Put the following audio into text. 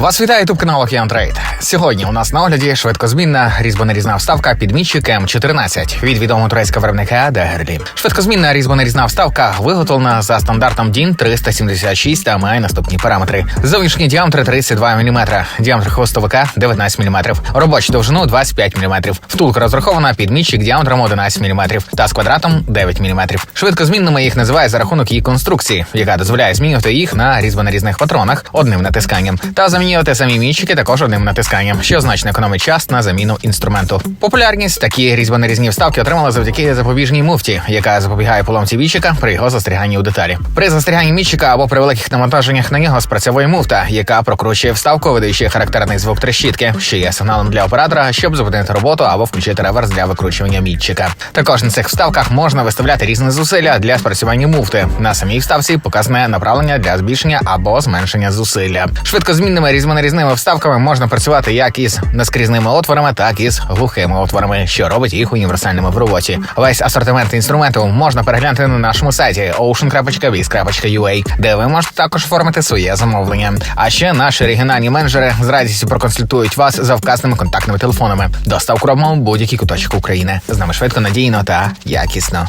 Вас вітає ютуб канал Океан Трейд. Сьогодні у нас на огляді швидкозмінна різьбонарізна вставка під мітчик М14 від відомого турецького виробника Дегерлі. Швидкозмінна різьбонарізна вставка виготовлена за стандартом DIN 376 та має наступні параметри: зовнішній діаметр 32 мм, діаметр хвостовика 19 мм, робочу довжину 25 мм. Втулка розрахована під мітчик діаметром 11 мм та з квадратом 9 мм. Швидкозмінними їх називають за рахунок її конструкції, яка дозволяє змінювати їх на різьбонарізних патронах одним натисканням та замінювати самі мітчики також одним натисканням, що значно економить час на заміну інструменту. Популярність такі різьбонарізні вставки отримали завдяки запобіжній муфті, яка запобігає поломці мітчика при його застряганні у деталі. При застряганні мітчика або при великих навантаженнях на нього спрацьовує муфта, яка прокручує вставку, видаючи характерний звук трещітки, що є сигналом для оператора, щоб зупинити роботу або включити реверс для викручування мітчика. Також на цих вставках можна виставляти різні зусилля для спрацювання муфти. На самій вставці показане направлення для збільшення або зменшення зусилля. Швидкозмінними різьбонарізними вставками можна працювати як із наскрізними отворами, так і з глухими отворами, що робить їх універсальними в роботі. Весь асортимент інструменту можна переглянути на нашому сайті ocean.biz.ua, де ви можете також оформити своє замовлення. А ще наші регіональні менеджери з радістю проконсультують вас за вказаними контактними телефонами. Доставку робимо будь-який куточок України. З нами швидко, надійно та якісно.